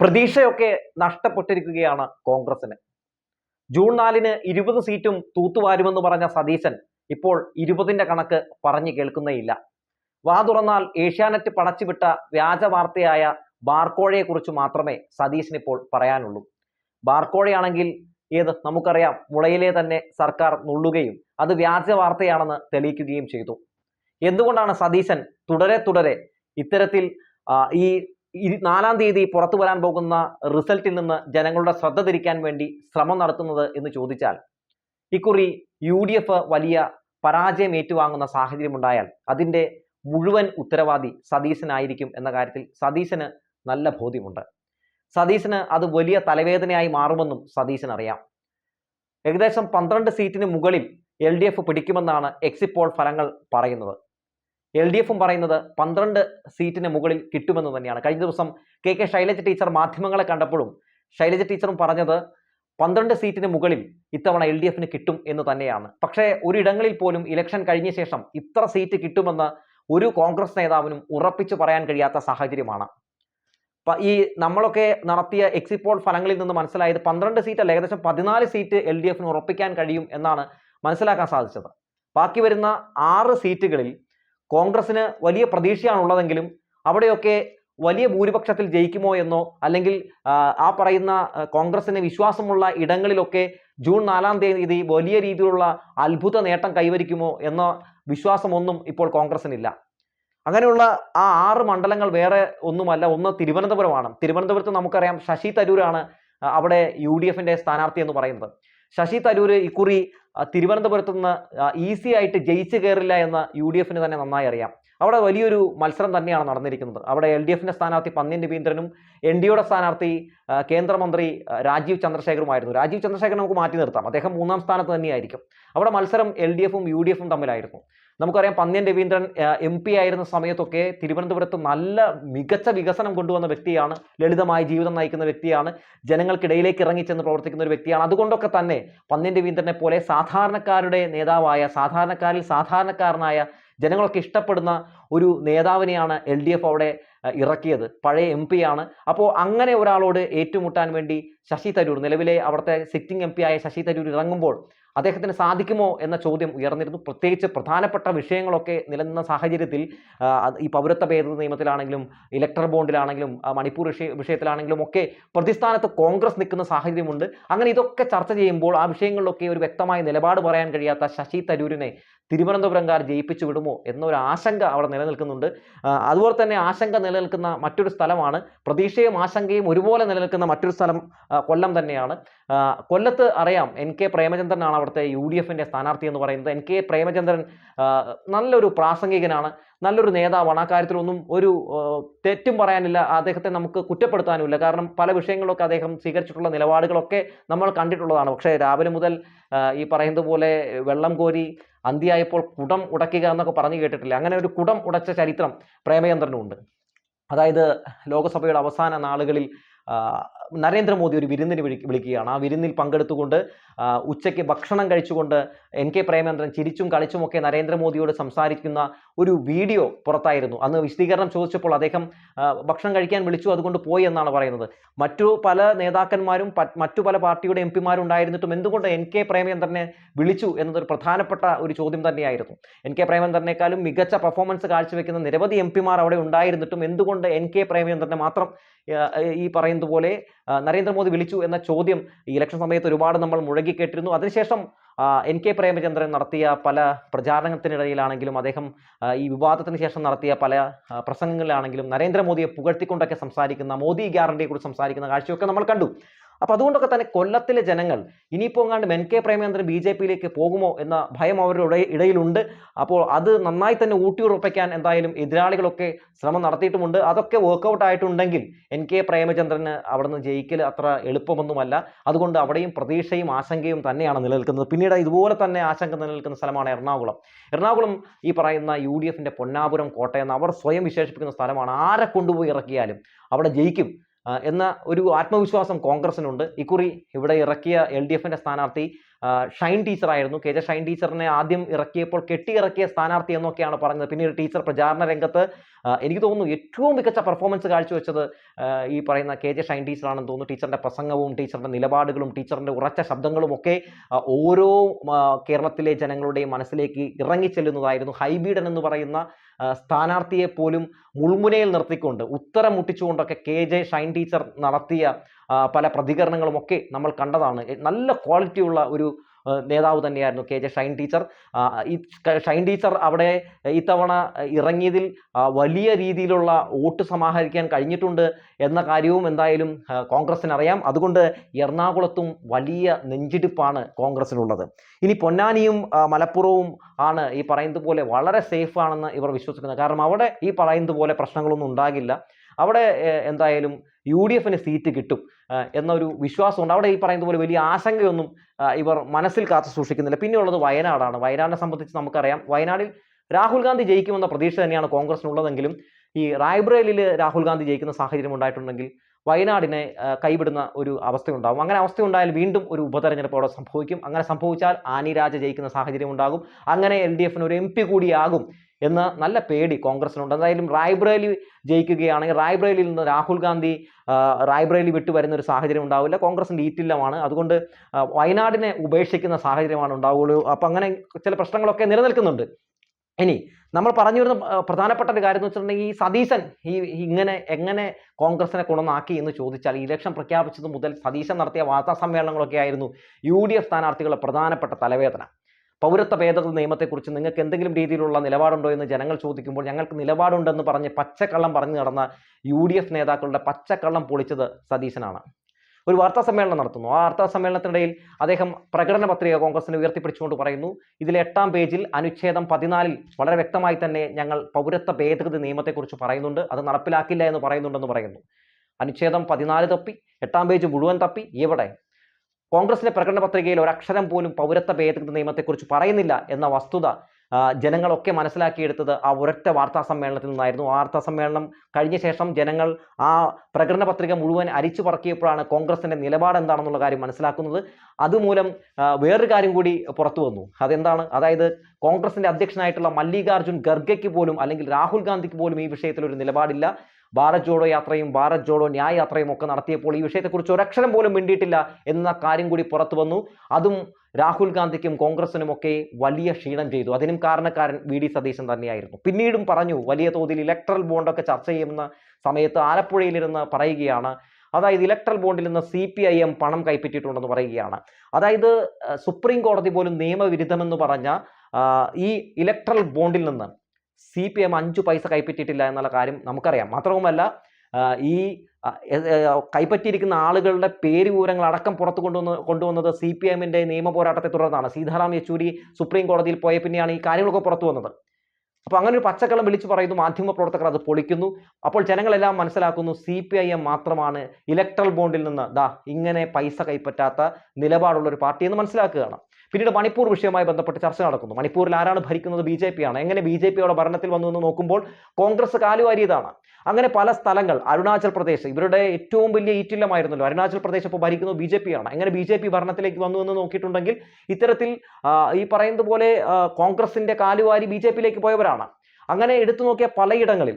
പ്രതീക്ഷയൊക്കെ നഷ്ടപ്പെട്ടിരിക്കുകയാണ് കോൺഗ്രസിന് ജൂൺ നാലിന് ഇരുപത് സീറ്റും തൂത്തുവാരുമെന്ന് പറഞ്ഞ സതീശൻ ഇപ്പോൾ ഇരുപതിന്റെ കണക്ക് പറഞ്ഞു കേൾക്കുന്നേയില്ല. വാ തുറന്നാൽ ഏഷ്യാനെറ്റ് പടച്ചുവിട്ട വ്യാജ വാർത്തയായ ബാർക്കോഴയെ കുറിച്ച് മാത്രമേ സതീശന് ഇപ്പോൾ പറയാനുള്ളൂ. ബാർക്കോഴയാണെങ്കിൽ ഏത്? നമുക്കറിയാം മുളയിലെ തന്നെ സർക്കാർ നുള്ളുകയും അത് വ്യാജ വാർത്തയാണെന്ന് തെളിയിക്കുകയും ചെയ്തു. എന്തുകൊണ്ടാണ് സതീശൻ തുടരെ തുടരെ ഇത്തരത്തിൽ ഈ നാലാം തീയതി പുറത്തു വരാൻ പോകുന്ന റിസൾട്ടിൽ നിന്ന് ജനങ്ങളുടെ ശ്രദ്ധ തിരിക്കാൻ വേണ്ടി ശ്രമം നടത്തുന്നത് എന്ന് ചോദിച്ചാൽ ഇക്കുറി യു ഡി എഫ് വലിയ പരാജയം ഏറ്റുവാങ്ങുന്ന സാഹചര്യമുണ്ടായാൽ അതിന്റെ മുഴുവൻ ഉത്തരവാദി സതീശനായിരിക്കും എന്ന കാര്യത്തിൽ സതീശന് നല്ല ബോധ്യമുണ്ട്. സതീശന് അത് വലിയ തലവേദനയായി മാറുമെന്നും സതീശൻ അറിയാം. ഏകദേശം പന്ത്രണ്ട് സീറ്റിന് മുകളിൽ എൽ ഡി എഫ് പിടിക്കുമെന്നാണ് എക്സിപ്പോൾ പോൾ ഫലങ്ങൾ പറയുന്നത്. എൽ ഡി എഫും പറയുന്നത് പന്ത്രണ്ട് സീറ്റിന് മുകളിൽ കിട്ടുമെന്ന് തന്നെയാണ്. കഴിഞ്ഞ ദിവസം കെ കെ ശൈലജ ടീച്ചർ മാധ്യമങ്ങളെ കണ്ടപ്പോഴും ശൈലജ ടീച്ചറും പറഞ്ഞത് പന്ത്രണ്ട് സീറ്റിന് മുകളിൽ ഇത്തവണ എൽ ഡി എഫിന് കിട്ടും എന്ന് തന്നെയാണ്. പക്ഷേ ഒരിടങ്ങളിൽ പോലും ഇലക്ഷൻ കഴിഞ്ഞ ശേഷം ഇത്ര സീറ്റ് കിട്ടുമെന്ന് ഒരു കോൺഗ്രസ് നേതാവിനും ഉറപ്പിച്ചു പറയാൻ കഴിയാത്ത സാഹചര്യമാണ്. ഈ നമ്മളൊക്കെ നടത്തിയ എക്സിറ്റ് പോൾ ഫലങ്ങളിൽ നിന്ന് മനസ്സിലായത് പന്ത്രണ്ട് സീറ്റ് അല്ല ഏകദേശം പതിനാല് സീറ്റ് എൽ ഡി എഫിന് ഉറപ്പിക്കാൻ കഴിയും എന്നാണ് മനസ്സിലാക്കാൻ സാധിച്ചത്. ബാക്കി വരുന്ന ആറ് സീറ്റുകളിൽ കോൺഗ്രസിന് വലിയ പ്രതീക്ഷയാണ് ഉള്ളതെങ്കിലും അവിടെയൊക്കെ വലിയ ഭൂരിപക്ഷത്തിൽ ജയിക്കുമോ എന്നോ അല്ലെങ്കിൽ ആ, പറയുന്ന കോൺഗ്രസിന് വിശ്വാസമുള്ള ഇടങ്ങളിലൊക്കെ ജൂൺ നാലാം തീയതി വലിയ രീതിയിലുള്ള അത്ഭുത നേട്ടം കൈവരിക്കുമോ എന്ന വിശ്വാസമൊന്നും ഇപ്പോൾ കോൺഗ്രസിനില്ല അങ്ങനെയുള്ള ആ ആറ് മണ്ഡലങ്ങൾ വേറെ ഒന്നുമല്ല ഒന്ന് തിരുവനന്തപുരമാണ്. തിരുവനന്തപുരത്ത് നമുക്കറിയാം ശശി തരൂരാണ് അവിടെ യു ഡി എഫിന്റെ സ്ഥാനാർത്ഥി എന്ന് പറയുന്നത്. ശശി തരൂർ ഇക്കുറി തിരുവനന്തപുരത്ത് നിന്ന് ഈസി ആയിട്ട് ജയിച്ചു കയറില്ല എന്ന് യു ഡി എഫിന് തന്നെ നന്നായി അറിയാം. അവിടെ വലിയൊരു മത്സരം തന്നെയാണ് നടന്നിരിക്കുന്നത്. അവിടെ എൽ ഡി എഫിന്റെ സ്ഥാനാർത്ഥി പന്നിൻ രവീന്ദ്രനും എൻ ഡിയുടെ സ്ഥാനാർത്ഥി കേന്ദ്രമന്ത്രി രാജീവ് ചന്ദ്രശേഖറുമായിരുന്നു രാജീവ് ചന്ദ്രശേഖരൻ നമുക്ക് മാറ്റി നിർത്താം. അദ്ദേഹം മൂന്നാം സ്ഥാനത്ത് തന്നെയായിരിക്കും. അവിടെ മത്സരം എൽ ഡി എഫും യു ഡി എഫും തമ്മിലായിരുന്നു. നമുക്കറിയാം പന്ന്യൻ രവീന്ദ്രൻ എം പി ആയിരുന്ന സമയത്തൊക്കെ തിരുവനന്തപുരത്ത് നല്ല മികച്ച വികസനം കൊണ്ടുവന്ന വ്യക്തിയാണ് ലളിതമായ ജീവിതം നയിക്കുന്ന വ്യക്തിയാണ് ജനങ്ങൾക്കിടയിലേക്ക് ഇറങ്ങിച്ചെന്ന് പ്രവർത്തിക്കുന്ന ഒരു വ്യക്തിയാണ്. അതുകൊണ്ടൊക്കെ തന്നെ പന്ന്യൻ രവീന്ദ്രനെ പോലെ സാധാരണക്കാരുടെ നേതാവായ സാധാരണക്കാരിൽ സാധാരണക്കാരനായ ജനങ്ങളൊക്കെ ഇഷ്ടപ്പെടുന്ന ഒരു നേതാവിനെയാണ് എൽ അവിടെ ഇറക്കിയത്. പഴയ എം പി ആണ്. അപ്പോൾ അങ്ങനെ ഒരാളോട് ഏറ്റുമുട്ടാൻ വേണ്ടി ശശി തരൂർ നിലവിലെ അവിടുത്തെ സിറ്റിംഗ് എം പി ആയ ശശി തരൂർ ഇറങ്ങുമ്പോൾ അദ്ദേഹത്തിന് സാധിക്കുമോ എന്ന ചോദ്യം ഉയർന്നിരുന്നു. പ്രത്യേകിച്ച് പ്രധാനപ്പെട്ട വിഷയങ്ങളൊക്കെ നിലനിന്ന സാഹചര്യത്തിൽ ഈ പൗരത്വ ഭേദഗതി നിയമത്തിലാണെങ്കിലും ഇലക്ടർ ബോണ്ടിലാണെങ്കിലും മണിപ്പൂർ വിഷയ വിഷയത്തിലാണെങ്കിലും ഒക്കെ പ്രതിസ്ഥാനത്ത് കോൺഗ്രസ് നിൽക്കുന്ന സാഹചര്യമുണ്ട്. അങ്ങനെ ഇതൊക്കെ ചർച്ച ചെയ്യുമ്പോൾ ആ വിഷയങ്ങളിലൊക്കെ ഒരു വ്യക്തമായ നിലപാട് പറയാൻ കഴിയാത്ത ശശി തരൂരിനെ തിരുവനന്തപുരംകാർ ജയിപ്പിച്ചു വിടുമോ എന്നൊരു ആശങ്ക അവിടെ നിലനിൽക്കുന്നുണ്ട്. അതുപോലെ തന്നെ ആശങ്ക നിലനിൽക്കുന്ന മറ്റൊരു സ്ഥലമാണ്. പ്രതീക്ഷയും ആശങ്കയും ഒരുപോലെ നിലനിൽക്കുന്ന മറ്റൊരു സ്ഥലം കൊല്ലം തന്നെയാണ്. കൊല്ലത്ത് അറിയാം എൻ കെ പ്രേമചന്ദ്രനാണ് അവിടുത്തെ യു ഡി എഫിന്റെ സ്ഥാനാർത്ഥി എന്ന് പറയുന്നത്. എൻ കെ പ്രേമചന്ദ്രൻ നല്ലൊരു പ്രാസംഗികനാണ് നല്ലൊരു നേതാവാണ്. ആ കാര്യത്തിലൊന്നും ഒരു തെറ്റും പറയാനില്ല. അദ്ദേഹത്തെ നമുക്ക് കുറ്റപ്പെടുത്താനുമില്ല. കാരണം പല വിഷയങ്ങളൊക്കെ അദ്ദേഹം സ്വീകരിച്ചിട്ടുള്ള നിലപാടുകളൊക്കെ നമ്മൾ കണ്ടിട്ടുള്ളതാണ്. പക്ഷേ രാവിലെ മുതൽ ഈ പറയുന്നത് പോലെ വെള്ളം കോരി അന്തിയായപ്പോൾ കുടം ഉടയ്ക്കുക എന്നൊക്കെ പറഞ്ഞു കേട്ടിട്ടില്ല. അങ്ങനെ ഒരു കുടം ഉടച്ച ചരിത്രം പ്രേമചന്ദ്രനുണ്ട്. അതായത് ലോകസഭയുടെ അവസാന നാളുകളിൽ നരേന്ദ്രമോദി ഒരു വിരുന്നിന് വിളി വിളിക്കുകയാണ്. ആ വിരുന്നിൽ പങ്കെടുത്തുകൊണ്ട് ഉച്ചയ്ക്ക് ഭക്ഷണം കഴിച്ചുകൊണ്ട് എൻ കെ പ്രേമചന്ദ്രൻ ചിരിച്ചും കളിച്ചുമൊക്കെ നരേന്ദ്രമോദിയോട് സംസാരിക്കുന്ന ഒരു വീഡിയോ പുറത്തായിരുന്നു. അന്ന് വിശദീകരണം ചോദിച്ചപ്പോൾ അദ്ദേഹം ഭക്ഷണം കഴിക്കാൻ വിളിച്ചു അതുകൊണ്ട് പോയി എന്നാണ് പറയുന്നത്. മറ്റു പല നേതാക്കന്മാരും മറ്റു പല പാർട്ടിയുടെ എം പിമാരും ഉണ്ടായിരുന്നിട്ടും എന്തുകൊണ്ട് എൻ കെ പ്രേമചന്ദ്രനെ വിളിച്ചു എന്നതൊരു പ്രധാനപ്പെട്ട ഒരു ചോദ്യം തന്നെയായിരുന്നു. എൻ കെ പ്രേമചന്ദ്രനേക്കാളും മികച്ച പെർഫോമൻസ് കാഴ്ചവെക്കുന്ന നിരവധി എം പിമാർ അവിടെ ഉണ്ടായിരുന്നിട്ടും എന്തുകൊണ്ട് എൻ കെ പ്രേമചന്ദ്രനെ മാത്രം ഈ പറയുന്നത് പോലെ ആ, നരേന്ദ്രമോദി വിളിച്ചു എന്ന ചോദ്യം ഈ ഇലക്ഷൻ സമയത്ത് ഒരുപാട് നമ്മൾ മുഴുകി കേട്ടിരുന്നു അതിനുശേഷം എൻ കെ പ്രേമചന്ദ്രൻ നടത്തിയ പല പ്രചാരണത്തിനിടയിലാണെങ്കിലും അദ്ദേഹം ഈ വിവാദത്തിന് ശേഷം നടത്തിയ പല പ്രസംഗങ്ങളിലാണെങ്കിലും നരേന്ദ്രമോദിയെ പുകഴ്ത്തിക്കൊണ്ടൊക്കെ സംസാരിക്കുന്ന മോദി ഗ്യാരണ്ടിയെക്കുറിച്ച് സംസാരിക്കുന്ന കാഴ്ചയൊക്കെ നമ്മൾ കണ്ടു. അപ്പൊ അതുകൊണ്ടൊക്കെ തന്നെ കൊല്ലത്തിലെ ജനങ്ങൾ ഇനിയിപ്പോൾ എങ്ങാണ്ട് N K Premachandran B J പിയിലേക്ക് പോകുമോ എന്ന ഭയം അവരുടെ ഇടയിലുണ്ട്. അപ്പോൾ അത് നന്നായി തന്നെ ഊട്ടിയുറപ്പിക്കാൻ എന്തായാലും എതിരാളികളൊക്കെ ശ്രമം നടത്തിയിട്ടുമുണ്ട്. അതൊക്കെ വർക്കൗട്ട് ആയിട്ടുണ്ടെങ്കിൽ എൻ കെ പ്രേമചന്ദ്രന് അവിടുന്ന് ജയിക്കൽ അത്ര എളുപ്പമൊന്നുമല്ല. അതുകൊണ്ട് അവിടെയും പ്രതീക്ഷയും ആശങ്കയും തന്നെയാണ് നിലനിൽക്കുന്നത്. പിന്നീട് ഇതുപോലെ തന്നെ ആശങ്ക നിലനിൽക്കുന്ന സ്ഥലമാണ് എറണാകുളം. എറണാകുളം ഈ പറയുന്ന യു ഡി എഫിന്റെ പൊന്നാപുരം കോട്ടയം അവർ സ്വയം വിശേഷിപ്പിക്കുന്ന സ്ഥലമാണ്. ആരെ കൊണ്ടുപോയി ഇറക്കിയാലും അവിടെ ജയിക്കും. എന്ന ഒരു ആത്മവിശ്വാസം കോൺഗ്രസിനുണ്ട്. ഇക്കുറി ഇവിടെ ഇറക്കിയ എൽ ഡി എഫിന്റെ സ്ഥാനാർത്ഥി ഷൈൻ ടീച്ചറായിരുന്നു. കെ ജെ ഷൈൻ ടീച്ചറിനെ ആദ്യം ഇറക്കിയപ്പോൾ കെട്ടിയിറക്കിയ സ്ഥാനാർത്ഥി എന്നൊക്കെയാണ് പറഞ്ഞത് പിന്നീട് ടീച്ചർ പ്രചാരണ രംഗത്ത് എനിക്ക് തോന്നുന്നു ഏറ്റവും മികച്ച പെർഫോമൻസ് കാഴ്ചവെച്ചത് ഈ പറയുന്ന കെ ജെ ഷൈൻ ടീച്ചറാണെന്ന് തോന്നുന്നു. ടീച്ചറിന്റെ പ്രസംഗവും ടീച്ചറിന്റെ നിലപാടുകളും ടീച്ചറിന്റെ ഉറച്ച ശബ്ദങ്ങളും ഒക്കെ ഓരോ കേരളത്തിലെ ജനങ്ങളുടെയും മനസ്സിലേക്ക് ഇറങ്ങിച്ചെല്ലുന്നതായിരുന്നു. ഹൈബീഡൻ എന്ന് പറയുന്ന സ്ഥാനാർത്ഥിയെ പോലും മുൾമുനയിൽ നിർത്തിക്കൊണ്ട് ഉത്തരം മുട്ടിച്ചുകൊണ്ടൊക്കെ കെ ജെ ഷൈൻ ടീച്ചർ നടത്തിയ പല പ്രതികരണങ്ങളും ഒക്കെ നമ്മൾ കണ്ടതാണ്. നല്ല ക്വാളിറ്റിയുള്ള ഒരു നേതാവ് തന്നെയായിരുന്നു കെ ജെ ഷൈൻ ടീച്ചർ. ഈ ഷൈൻ ടീച്ചർ അവിടെ ഇത്തവണ ഇറങ്ങിയതിൽ വലിയ രീതിയിലുള്ള വോട്ട് സമാഹരിക്കാൻ കഴിഞ്ഞിട്ടുണ്ട് എന്ന കാര്യവും എന്തായാലും കോൺഗ്രസിന് അറിയാം അതുകൊണ്ട് എറണാകുളത്തും വലിയ നെഞ്ചിടിപ്പാണ് കോൺഗ്രസിനുള്ളത് ഇനി പൊന്നാനിയും മലപ്പുറവും ആണ് ഈ പറയുന്നത് പോലെ വളരെ സേഫ് ആണെന്ന് ഇവർ വിശ്വസിക്കുന്നത്. കാരണം അവിടെ ഈ പറയുന്നത് പോലെ പ്രശ്നങ്ങളൊന്നും ഉണ്ടാകില്ല. അവിടെ എന്തായാലും യു ഡി എഫിന് സീറ്റ് കിട്ടും എന്നൊരു വിശ്വാസമുണ്ട്. അവിടെ ഈ പറയുന്നത് പോലെ വലിയ ആശങ്കയൊന്നും ഇവർ മനസ്സിൽ കാത്തു സൂക്ഷിക്കുന്നില്ല. പിന്നെയുള്ളത് വയനാടാണ്. വയനാടിനെ സംബന്ധിച്ച് നമുക്കറിയാം. വയനാടിൽ രാഹുൽ ഗാന്ധി ജയിക്കുമെന്ന പ്രതീക്ഷ തന്നെയാണ് കോൺഗ്രസിനുള്ളതെങ്കിലും ഈ റായ്ബ്രേലിൽ രാഹുൽ ഗാന്ധി ജയിക്കുന്ന സാഹചര്യം ഉണ്ടായിട്ടുണ്ടെങ്കിൽ വയനാടിനെ കൈവിടുന്ന ഒരു അവസ്ഥയുണ്ടാകും അങ്ങനെ അവസ്ഥയുണ്ടായാൽ വീണ്ടും ഒരു ഉപതെരഞ്ഞെടുപ്പ് അവിടെ സംഭവിക്കും. അങ്ങനെ സംഭവിച്ചാൽ ആനി രാജ ജയിക്കുന്ന സാഹചര്യം ഉണ്ടാകും. അങ്ങനെ എൽ ഡി എഫിന് ഒരു എം പി കൂടിയാകും. എന്ന നല്ല പേടി കോൺഗ്രസിനുണ്ട് എന്തായാലും റായ്ബ്രേലി ജയിക്കുകയാണെങ്കിൽ റായ്ബ്രേലിയിൽ നിന്ന് രാഹുൽ ഗാന്ധി റായ്ബ്രേലി വിട്ടു വരുന്ന ഒരു സാഹചര്യം ഉണ്ടാവില്ല. കോൺഗ്രസിന്റെ ഈറ്റില്ലമാണ്. അതുകൊണ്ട് വയനാടിനെ ഉപേക്ഷിക്കുന്ന സാഹചര്യമാണ് ഉണ്ടാവുകയുള്ളൂ അപ്പം അങ്ങനെ ചില പ്രശ്നങ്ങളൊക്കെ നിലനിൽക്കുന്നുണ്ട്. ഇനി നമ്മൾ പറഞ്ഞു വരുന്ന പ്രധാനപ്പെട്ട ഒരു കാര്യം എന്ന് വെച്ചിട്ടുണ്ടെങ്കിൽ ഈ സതീശൻ ഈ ഇങ്ങനെ എങ്ങനെ കോൺഗ്രസിനെ കൊണ്ടുവന്നാക്കി എന്ന് ചോദിച്ചാൽ ഈ ഇലക്ഷൻ പ്രഖ്യാപിച്ചത് മുതൽ സതീശൻ നടത്തിയ വാർത്താ സമ്മേളനങ്ങളൊക്കെ ആയിരുന്നു യു ഡി എഫ് സ്ഥാനാർത്ഥികളുടെ പ്രധാനപ്പെട്ട തലവേദന. പൗരത്വ ഭേദഗതി നിയമത്തെക്കുറിച്ച് നിങ്ങൾക്ക് എന്തെങ്കിലും രീതിയിലുള്ള നിലപാടുണ്ടോ എന്ന് ജനങ്ങൾ ചോദിക്കുമ്പോൾ ഞങ്ങൾക്ക് നിലപാടുണ്ടെന്ന് പറഞ്ഞ് പച്ചക്കള്ളം പറഞ്ഞു നടന്ന യു ഡി എഫ് നേതാക്കളുടെ പച്ചക്കള്ളം പൊളിച്ചത് സതീശനാണ്. ഒരു വാർത്താ സമ്മേളനം നടത്തുന്നു. ആ വാർത്താ സമ്മേളനത്തിനിടയിൽ അദ്ദേഹം പ്രകടന പത്രിക കോൺഗ്രസിന് ഉയർത്തിപ്പിടിച്ചുകൊണ്ട് പറയുന്നു ഇതിൽ എട്ടാം പേജിൽ അനുച്ഛേദം പതിനാലിൽ വളരെ വ്യക്തമായി തന്നെ ഞങ്ങൾ പൗരത്വ ഭേദഗതി നിയമത്തെക്കുറിച്ച് പറയുന്നുണ്ട്. അത് നടപ്പിലാക്കില്ല എന്ന് പറയുന്നുണ്ടെന്ന് പറയുന്നു. അനുച്ഛേദം പതിനാല് തപ്പി എട്ടാം പേജ് മുഴുവൻ തപ്പി എവിടെ? കോൺഗ്രസിന്റെ പ്രകടന പത്രികയിൽ ഒരക്ഷരം പോലും പൗരത്വ ഭേദഗതി നിയമത്തെക്കുറിച്ച് പറയുന്നില്ല എന്ന വസ്തുത ജനങ്ങളൊക്കെ മനസ്സിലാക്കിയെടുത്തത് ആ ഒരൊറ്റ വാർത്താ സമ്മേളനത്തിൽ നിന്നായിരുന്നു. ആ വാർത്താ സമ്മേളനം കഴിഞ്ഞ ശേഷം ജനങ്ങൾ ആ പ്രകടന പത്രിക മുഴുവൻ അരിച്ചു പറക്കിയപ്പോഴാണ് കോൺഗ്രസിന്റെ നിലപാട് എന്താണെന്നുള്ള കാര്യം മനസ്സിലാക്കുന്നത്. അതുമൂലം വേറൊരു കാര്യം കൂടി പുറത്തു വന്നു. അതെന്താണ്? അതായത് കോൺഗ്രസിന്റെ അധ്യക്ഷനായിട്ടുള്ള മല്ലികാർജുൻ ഖർഗയ്ക്ക് പോലും അല്ലെങ്കിൽ രാഹുൽ ഗാന്ധിക്ക് പോലും ഈ വിഷയത്തിൽ ഒരു നിലപാടില്ല. ഭാരത് ജോഡോ യാത്രയും ഭാരത് ജോഡോ ന്യായ യാത്രയും ഒക്കെ നടത്തിയപ്പോൾ ഈ വിഷയത്തെക്കുറിച്ച് ഒരക്ഷരം പോലും മിണ്ടിയിട്ടില്ല എന്ന കാര്യം കൂടി പുറത്തു വന്നു. അതും രാഹുൽ ഗാന്ധിക്കും കോൺഗ്രസിനും ഒക്കെ വലിയ ക്ഷീണം ചെയ്തു. അതിനും കാരണക്കാരൻ വി ഡി സതീശൻ തന്നെയായിരുന്നു. പിന്നീടും പറഞ്ഞു വലിയ തോതിൽ ഇലക്ട്രൽ ബോണ്ടൊക്കെ ചർച്ച ചെയ്യുന്ന സമയത്ത് ആലപ്പുഴയിലിരുന്ന് പറയുകയാണ്. അതായത് ഇലക്ട്രൽ ബോണ്ടിൽ നിന്ന് സി പി ഐ എം പണം കൈപ്പറ്റിയിട്ടുണ്ടെന്ന് പറയുകയാണ്. അതായത് സുപ്രീം കോടതി പോലും നിയമവിരുദ്ധമെന്ന് പറഞ്ഞ ഈ ഇലക്ട്രൽ ബോണ്ടിൽ നിന്ന് സി പി എം അഞ്ചു പൈസ കൈപ്പറ്റിയിട്ടില്ല എന്നുള്ള കാര്യം നമുക്കറിയാം. മാത്രവുമല്ല ഈ കൈപ്പറ്റിയിരിക്കുന്ന ആളുകളുടെ പേര് വിവരങ്ങൾ അടക്കം പുറത്തു കൊണ്ടുവന്ന് കൊണ്ടുവന്നത് സി പി എമ്മിന്റെ നിയമ പോരാട്ടത്തെ തുടർന്നാണ്. സീതാറാം യെച്ചൂരി സുപ്രീം കോടതിയിൽ പോയ പിന്നെയാണ് ഈ കാര്യങ്ങളൊക്കെ പുറത്തു വന്നത്. അപ്പോൾ അങ്ങനെ ഒരു പച്ചക്കള്ളം വിളിച്ചു പറയുന്നു മാധ്യമ പ്രവർത്തകർ അത് പൊളിക്കുന്നു. അപ്പോൾ ജനങ്ങളെല്ലാം മനസ്സിലാക്കുന്നു സി പി ഐ എം മാത്രമാണ് ഇലക്ട്രൽ ബോണ്ടിൽ നിന്ന് ദാ ഇങ്ങനെ പൈസ കൈപ്പറ്റാത്ത നിലപാടുള്ള ഒരു പാർട്ടി എന്ന് മനസ്സിലാക്കുകയാണ്. പിന്നീട് മണിപ്പൂർ വിഷയവുമായി ബന്ധപ്പെട്ട് ചർച്ച നടക്കുന്നു. മണിപ്പൂരിൽ ആരാണ് ഭരിക്കുന്നത്? ബി എങ്ങനെ ബി ഭരണത്തിൽ വന്നു എന്ന് നോക്കുമ്പോൾ കോൺഗ്രസ് കാലുവാരിയതാണ്. അങ്ങനെ പല സ്ഥലങ്ങൾ അരുണാചൽ പ്രദേശ് ഇവരുടെ ഏറ്റവും വലിയ ഈറ്റില്ലമായിരുന്നല്ലോ. അരുണാചൽ പ്രദേശ് ഇപ്പോൾ ഭരിക്കുന്നത് ബി ജെ പി ആണ് എങ്ങനെ ബി ജെ പി ഭരണത്തിലേക്ക് വന്നു എന്ന് നോക്കിയിട്ടുണ്ടെങ്കിൽ ഇത്തരത്തിൽ ഈ പറയുന്നത് പോലെ കോൺഗ്രസിന്റെ കാലുവാരി ബി പോയവരാണ്. അങ്ങനെ എടുത്തു നോക്കിയ പലയിടങ്ങളിൽ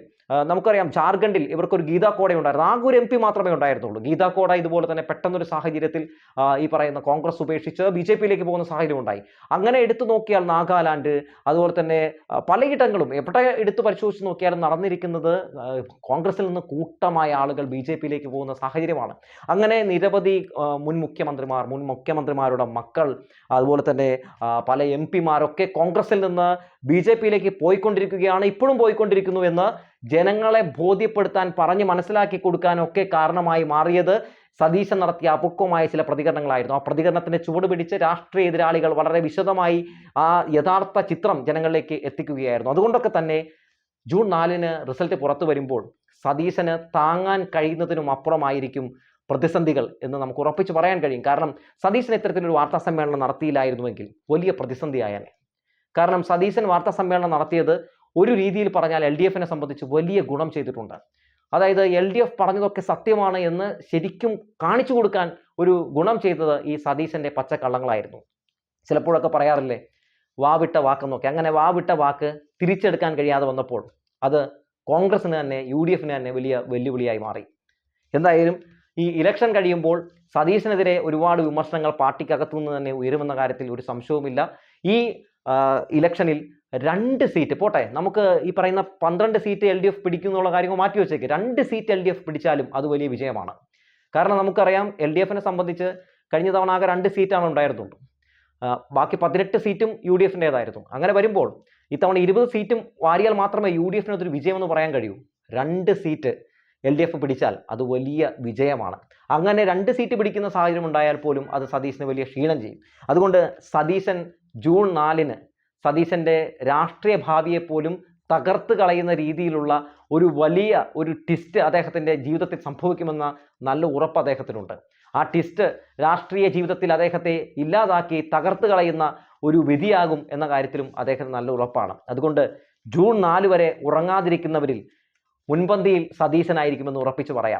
നമുക്കറിയാം ജാർഖണ്ഡിൽ ഇവർക്കൊരു ഗീതാ കോട ഉണ്ടായിരുന്നു ഒരു എം പി മാത്രമേ ഉണ്ടായിരുന്നുള്ളൂ. ഗീതാ കോട ഇതുപോലെ തന്നെ പെട്ടെന്നൊരു സാഹചര്യത്തിൽ ഈ പറയുന്ന കോൺഗ്രസ് ഉപേക്ഷിച്ച് ബി ജെ പിയിലേക്ക് പോകുന്ന സാഹചര്യം ഉണ്ടായി. അങ്ങനെ എടുത്തു നോക്കിയാൽ നാഗാലാൻഡ് അതുപോലെ തന്നെ പലയിടങ്ങളും എവിടെ എടുത്തു പരിശോധിച്ച് നോക്കിയാലും നടന്നിരിക്കുന്നത് കോൺഗ്രസിൽ നിന്ന് കൂട്ടമായ ആളുകൾ ബി ജെ പിയിലേക്ക് പോകുന്ന സാഹചര്യമാണ്. അങ്ങനെ നിരവധി മുൻ മുഖ്യമന്ത്രിമാർ മുൻ മുഖ്യമന്ത്രിമാരുടെ മക്കൾ അതുപോലെ തന്നെ പല എം പിമാരൊക്കെ കോൺഗ്രസിൽ നിന്ന് ബി ജെ പിയിലേക്ക് പോയിക്കൊണ്ടിരിക്കുകയാണ് ഇപ്പോഴും പോയിക്കൊണ്ടിരിക്കുന്നു എന്ന് ജനങ്ങളെ ബോധ്യപ്പെടുത്താൻ പറഞ്ഞ് മനസ്സിലാക്കി കൊടുക്കാനൊക്കെ കാരണമായി മാറിയത് സതീശൻ നടത്തിയ അപക്വമായ ചില പ്രതികരണങ്ങളായിരുന്നു. ആ പ്രതികരണത്തിന്റെ ചുവട് പിടിച്ച് രാഷ്ട്രീയ എതിരാളികൾ വളരെ വിശദമായി ആ യഥാർത്ഥ ചിത്രം ജനങ്ങളിലേക്ക് എത്തിക്കുകയായിരുന്നു. അതുകൊണ്ടൊക്കെ തന്നെ ജൂൺ നാലിന് റിസൾട്ട് പുറത്തു വരുമ്പോൾ സതീശന് താങ്ങാൻ കഴിയുന്നതിനും അപ്പുറമായിരിക്കും പ്രതിസന്ധികൾ എന്ന് നമുക്ക് ഉറപ്പിച്ച് പറയാൻ കഴിയും. കാരണം സതീശൻ ഇത്തരത്തിലൊരു വാർത്താ സമ്മേളനം നടത്തിയില്ലായിരുന്നുവെങ്കിൽ വലിയ പ്രതിസന്ധിയായേനെ. കാരണം സതീശൻ വാർത്താ സമ്മേളനം നടത്തിയത് ഒരു രീതിയിൽ പറഞ്ഞാൽ എൽ ഡി എഫിനെ സംബന്ധിച്ച് വലിയ ഗുണം ചെയ്തിട്ടുണ്ട്. അതായത് എൽ ഡി എഫ് പറഞ്ഞതൊക്കെ സത്യമാണ് എന്ന് ശരിക്കും കാണിച്ചു കൊടുക്കാൻ ഒരു ഗുണം ചെയ്തത് ഈ സതീശന്റെ പച്ചക്കള്ളങ്ങളായിരുന്നു. ചിലപ്പോഴൊക്കെ പറയാറില്ലേ വാവിട്ട വാക്കെന്നൊക്കെ അങ്ങനെ വാവിട്ട വാക്ക് തിരിച്ചെടുക്കാൻ കഴിയാതെ വന്നപ്പോൾ അത് കോൺഗ്രസിന് തന്നെ യു ഡി എഫിന് തന്നെ വലിയ വെല്ലുവിളിയായി മാറി. എന്തായാലും ഈ ഇലക്ഷൻ കഴിയുമ്പോൾ സതീശനെതിരെ ഒരുപാട് വിമർശനങ്ങൾ പാർട്ടിക്കകത്തു നിന്ന് തന്നെ ഉയരുമെന്ന കാര്യത്തിൽ ഒരു സംശയവുമില്ല. ഈ ഇലക്ഷനിൽ രണ്ട് സീറ്റ്. പോട്ടെ നമുക്ക് ഈ പറയുന്ന പന്ത്രണ്ട് സീറ്റ് എൽ ഡി എഫ് പിടിക്കുന്നുള്ള കാര്യങ്ങൾ മാറ്റി വെച്ചേക്ക്. രണ്ട് സീറ്റ് എൽ ഡി എഫ് പിടിച്ചാലും അത് വലിയ വിജയമാണ്. കാരണം നമുക്കറിയാം എൽ ഡി എഫിനെ സംബന്ധിച്ച് കഴിഞ്ഞ തവണ ആകെ രണ്ട് സീറ്റാണ് ഉണ്ടായിരുന്നുള്ളൂ. ബാക്കി പതിനെട്ട് സീറ്റും യു ഡി എഫിന്റെതായിരുന്നു. അങ്ങനെ വരുമ്പോൾ ഇത്തവണ ഇരുപത് സീറ്റും വാരിയാൽ മാത്രമേ യു ഡി എഫിന് അതൊരു വിജയമെന്ന് പറയാൻ കഴിയൂ. രണ്ട് സീറ്റ് എൽ ഡി എഫ് പിടിച്ചാൽ അത് വലിയ വിജയമാണ്. അങ്ങനെ രണ്ട് സീറ്റ് പിടിക്കുന്ന സാഹചര്യം ഉണ്ടായാൽ പോലും അത് സതീശന് വലിയ ക്ഷീണം ചെയ്യും. അതുകൊണ്ട് സതീശൻ ജൂൺ നാലിന് സതീശന്റെ രാഷ്ട്രീയ ഭാവിയെ പോലും തകർത്ത് കളയുന്ന രീതിയിലുള്ള ഒരു വലിയ ഒരു ട്വിസ്റ്റ് അദ്ദേഹത്തിന്റെ ജീവിതത്തിൽ സംഭവിക്കുമെന്ന നല്ല ഉറപ്പ് അദ്ദേഹത്തിനുണ്ട്. ആ ട്വിസ്റ്റ് രാഷ്ട്രീയ ജീവിതത്തിൽ അദ്ദേഹത്തെ ഇല്ലാതാക്കി തകർത്ത് കളയുന്ന ഒരു വിധിയാകും എന്ന കാര്യത്തിലും അദ്ദേഹത്തിന് നല്ല ഉറപ്പാണ്. അതുകൊണ്ട് ജൂൺ നാല് വരെ ഉറങ്ങാതിരിക്കുന്നവരിൽ മുൻപന്തിയിൽ സതീശനായിരിക്കുമെന്ന് ഉറപ്പിച്ചു പറയാം.